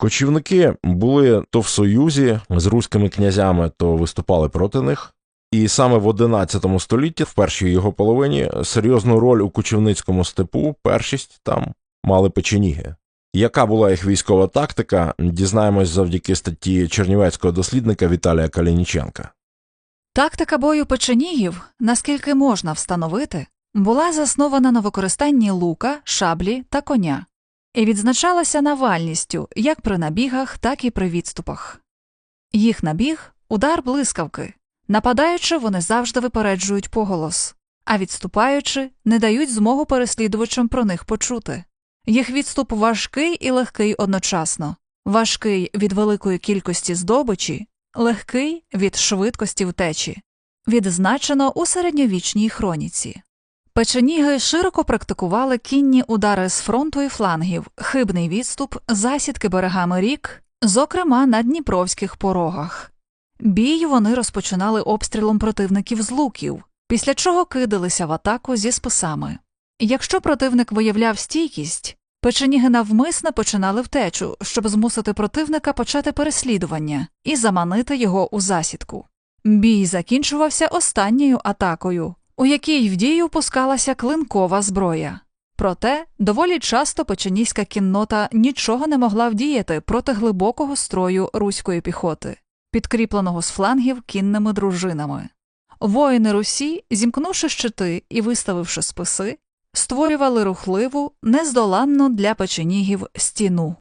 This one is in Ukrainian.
Кочівники були то в союзі з руськими князями, то виступали проти них. І саме в XI столітті, в першій його половині, серйозну роль у кочівницькому степу, першість там мали печеніги. Яка була їх військова тактика, дізнаємось завдяки статті чернівецького дослідника Віталія Калініченка. Тактика бою печенігів, наскільки можна встановити, була заснована на використанні лука, шаблі та коня і відзначалася навальністю як при набігах, так і при відступах. Їх набіг удар блискавки. Нападаючи, вони завжди випереджують поголос, а відступаючи, не дають змогу переслідувачам про них почути. Їх відступ важкий і легкий одночасно, важкий від великої кількості здобичі, легкий від швидкості втечі, відзначено у середньовічній хроніці. Печеніги широко практикували кінні удари з фронту і флангів, хибний відступ, засідки берегами рік, зокрема на дніпровських порогах. Бій вони розпочинали обстрілом противників з луків, після чого кидалися в атаку зі списами. Якщо противник виявляв стійкість, печеніги навмисно починали втечу, щоб змусити противника почати переслідування і заманити його у засідку. Бій закінчувався останньою атакою, у якій в дію пускалася клинкова зброя. Проте доволі часто печенійська кіннота нічого не могла вдіяти проти глибокого строю руської піхоти, підкріпленого з флангів кінними дружинами. Воїни Русі, зімкнувши щити і виставивши списи, створювали рухливу, нездоланну для печенігів стіну.